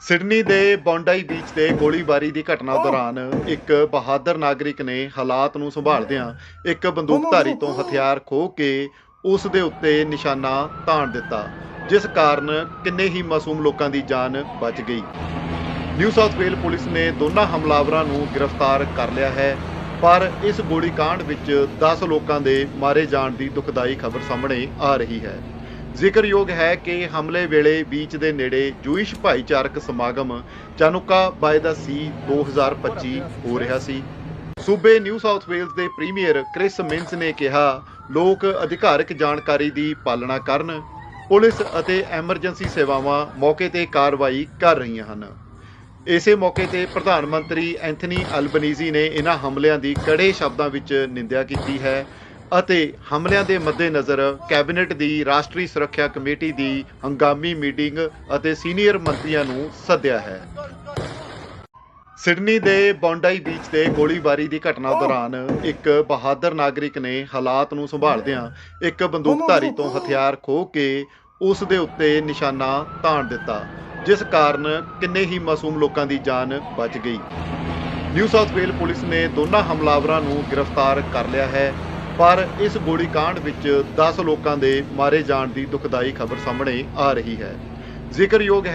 Sydney ਦੇ ਬੌਂਡਾਈ beach ਤੇ ਗੋਲੀਬਾਰੀ ਦੀ ਘਟਨਾ ਦੌਰਾਨ ਇੱਕ ਬਹਾਦਰ ਨਾਗਰਿਕ ਨੇ ਹਾਲਾਤ ਨੂੰ ਸੰਭਾਲਦਿਆਂ ਇੱਕ ਬੰਦੂਕਧਾਰੀ ਤੋਂ ਹਥਿਆਰ ਖੋਹ ਕੇ ਉਸ ਦੇ ਉੱਤੇ ਨਿਸ਼ਾਨਾ ਤਾਣ ਦਿੱਤਾ ਜਿਸ ਕਾਰਨ ਕਿੰਨੇ ਹੀ ਮਾਸੂਮ ਲੋਕਾਂ ਦੀ ਜਾਨ ਬਚ ਗਈ। ਨਿਊ ਸਾਊਥ ਵੇਲ ਪੁਲਿਸ ਨੇ ਦੋਨਾਂ ਹਮਲਾਵਰਾਂ ਨੂੰ ਗ੍ਰਿਫਤਾਰ ਕਰ ਲਿਆ ਹੈ ਪਰ ਇਸ ਗੋਲੀकांड ਵਿੱਚ 10 ਲੋਕਾਂ ਦੇ ਮਾਰੇ ਜਾਣ ਦੀ ਦੁਖਦਾਈ ਖਬਰ ਸਾਹਮਣੇ ਆ ਰਹੀ ਹੈ। ਜ਼ਿਕਰਯੋਗ ਹੈ ਕਿ ਹਮਲੇ ਵੇਲੇ ਬੀਚ ਦੇ ਨੇੜੇ ਜੂਇਸ਼ ਭਾਈਚਾਰਕ ਸਮਾਗਮ ਚਾਨੁਕਾ ਬਾਏ ਦਾ ਸੀ 2025 ਹੋ ਰਿਹਾ ਸੀ। ਸੂਬੇ ਨਿਊ ਸਾਊਥ ਵੇਲਜ਼ ਦੇ ਪ੍ਰੀਮੀਅਰ ਕ੍ਰਿਸ ਮਿੰਸ ਨੇ ਕਿਹਾ, ਲੋਕ ਅਧਿਕਾਰਕ ਜਾਣਕਾਰੀ ਦੀ ਪਾਲਣਾ ਕਰਨ, ਪੁਲਿਸ ਅਤੇ ਐਮਰਜੈਂਸੀ ਸੇਵਾਵਾਂ ਮੌਕੇ ਤੇ ਕਾਰਵਾਈ ਕਰ ਰਹੀਆਂ ਹਨ। ਇਸੇ ਮੌਕੇ ਤੇ ਪ੍ਰਧਾਨ ਮੰਤਰੀ ਐਂਥਨੀ ਅਲਬਨੀਜ਼ੀ ਨੇ ਇਹਨਾਂ ਹਮਲਿਆਂ ਦੀ ਕੜੇ ਸ਼ਬਦਾਂ ਵਿੱਚ ਨਿੰਦਿਆ ਕੀਤੀ ਹੈ। ਅਤੇ ਹਮਲਿਆਂ ਦੇ ਮੱਦੇਨਜ਼ਰ ਕੈਬਨਿਟ ਦੀ ਰਾਸ਼ਟਰੀ ਸੁਰੱਖਿਆ ਕਮੇਟੀ ਦੀ ਹੰਗਾਮੀ ਮੀਟਿੰਗ ਅਤੇ ਸੀਨੀਅਰ ਮੰਤਰੀਆਂ ਨੂੰ ਸੱਦਿਆ ਹੈ। ਸਿਡਨੀ ਦੇ ਬੌਂਡਾਈ ਬੀਚ ਤੇ ਗੋਲੀਬਾਰੀ ਦੀ ਘਟਨਾ ਦੌਰਾਨ ਇੱਕ ਬਹਾਦਰ ਨਾਗਰਿਕ ਨੇ ਹਾਲਾਤ ਨੂੰ ਸੰਭਾਲਦਿਆਂ ਇੱਕ ਬੰਦੂਕਧਾਰੀ ਤੋਂ ਹਥਿਆਰ ਖੋਹ ਕੇ ਉਸ ਦੇ ਉੱਤੇ ਨਿਸ਼ਾਨਾ ਤਾਣ ਦਿੱਤਾ, ਜਿਸ ਕਾਰਨ ਕਿੰਨੇ ਹੀ ਮਾਸੂਮ ਲੋਕਾਂ ਦੀ ਜਾਨ ਬਚ ਗਈ। ਨਿਊ ਸਾਊਥ ਵੇਲ ਪੁਲਿਸ ਨੇ ਦੋਨਾਂ ਹਮਲਾਵਰਾਂ ਨੂੰ ਗ੍ਰਿਫਤਾਰ ਕਰ ਲਿਆ ਹੈ। ਪਰ ਇਸ ਗੋਲੀकांड ਵਿੱਚ 10 ਲੋਕਾਂ ਦੇ ਮਾਰੇ ਜਾਣ ਦੀ ਦੁਖਦਾਈ ਖਬਰ ਸਾਹਮਣੇ ਆ ਰਹੀ ਹੈ। ਜ਼ਿਕਰਯੋਗ